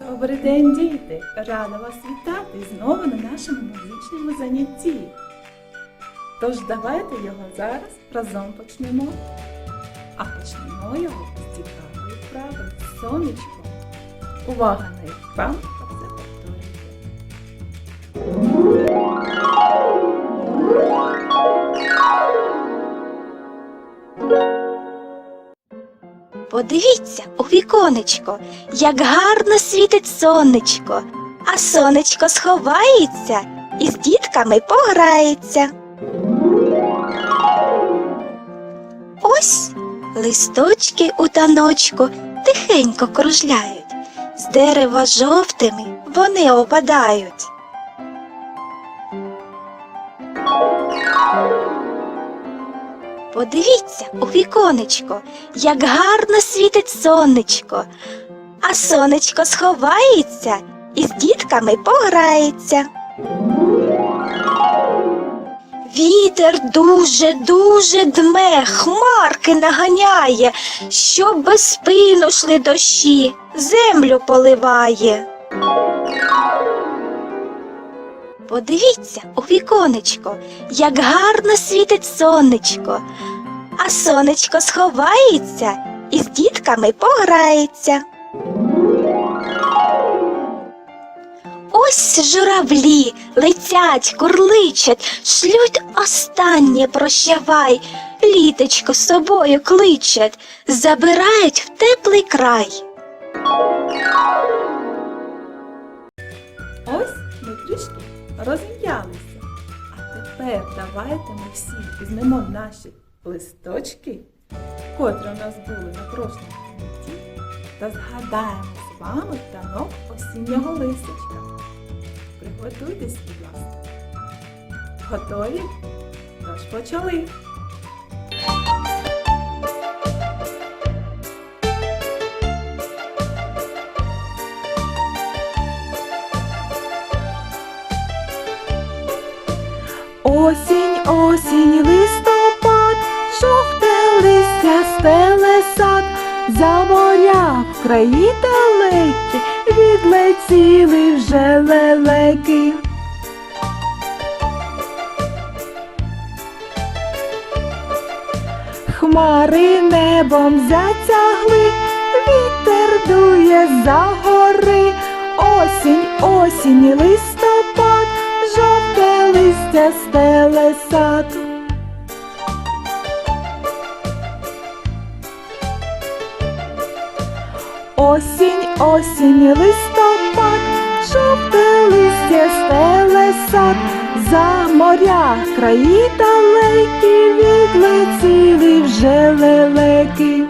Добрий день, діти! Рада вас вітати знову на нашому музичному занятті. Тож давайте його зараз разом почнемо. А почнемо його з цікавої вправи сонечко. Увага на екран Подивіться у віконечко, як гарно світить сонечко, а сонечко сховається і з дітками пограється. Ось листочки у таночку тихенько кружляють, з дерева жовтими вони опадають. Подивіться у віконечко, як гарно світить сонечко, а сонечко сховається і з дітками пограється. Вітер дуже, дуже дме, хмарки наганяє, щоб без спину шли дощі, землю поливає. Подивіться у віконечко, як гарно світить сонечко, а сонечко сховається і з дітками пограється. Ось журавлі летять, курличать, шлють останнє прощавай, літочко собою кличуть, забирають в теплий край. Розім'ялися. А тепер давайте ми всі візьмемо наші листочки, котрі у нас були на прошлому кінці, та згадаємо з вами танок осіннього листочка. Приготуйтесь, будь ласка. Готові? Тож почали. За моря в краї далекі, відлетіли вже лелеки. Хмари небом затягли, вітер дує за гори, осінь, осінь, листопад, жовте листя стеле сад. Осінь, осінь, листопад, жовте листя стеле сад, за моря краї далекі відлетіли вже лелеки.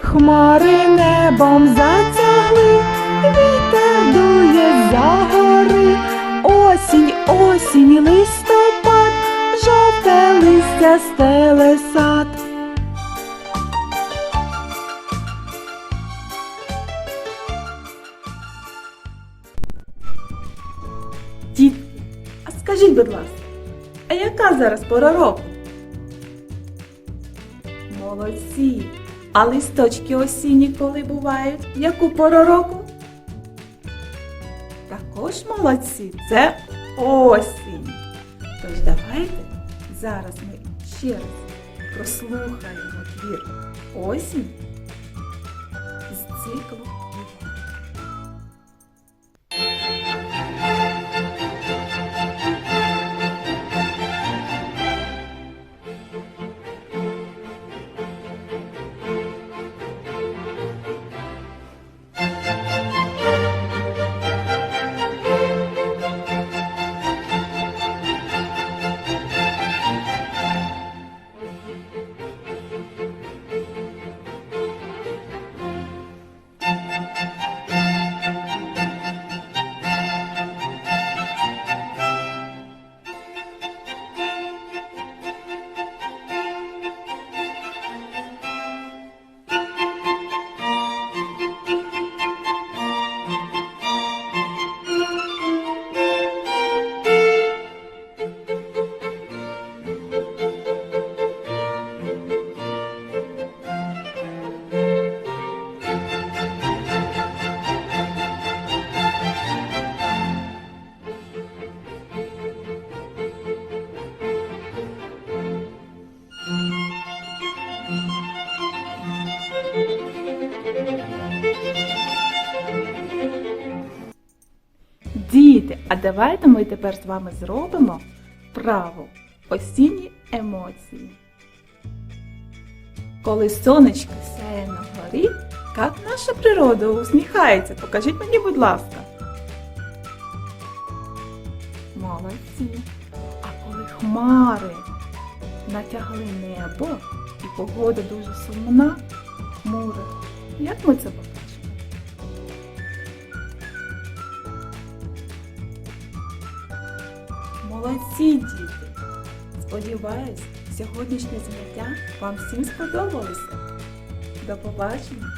Хмари небом затягли, вітер дує за гори, осінь, осінь, жовте листя стеле сад. Дітки, а скажіть, будь ласка, а яка зараз пора року? Молодці! А листочки осінні коли бувають? Яку пору року? Також молодці, це осінь. Тож давайте зараз ми ще раз прослухаємо твір осінь з циклу «Вікна». А давайте ми тепер з вами зробимо вправу осінні емоції. Коли сонечко сяє на горі, як наша природа усміхається. Покажіть мені, будь ласка. Молодці. А коли хмари натягли небо і погода дуже сумна, хмура, як ми це побачимо? Молодці, діти! Сподіваюсь, сьогоднішнє заняття вам всім сподобалося. До побачення!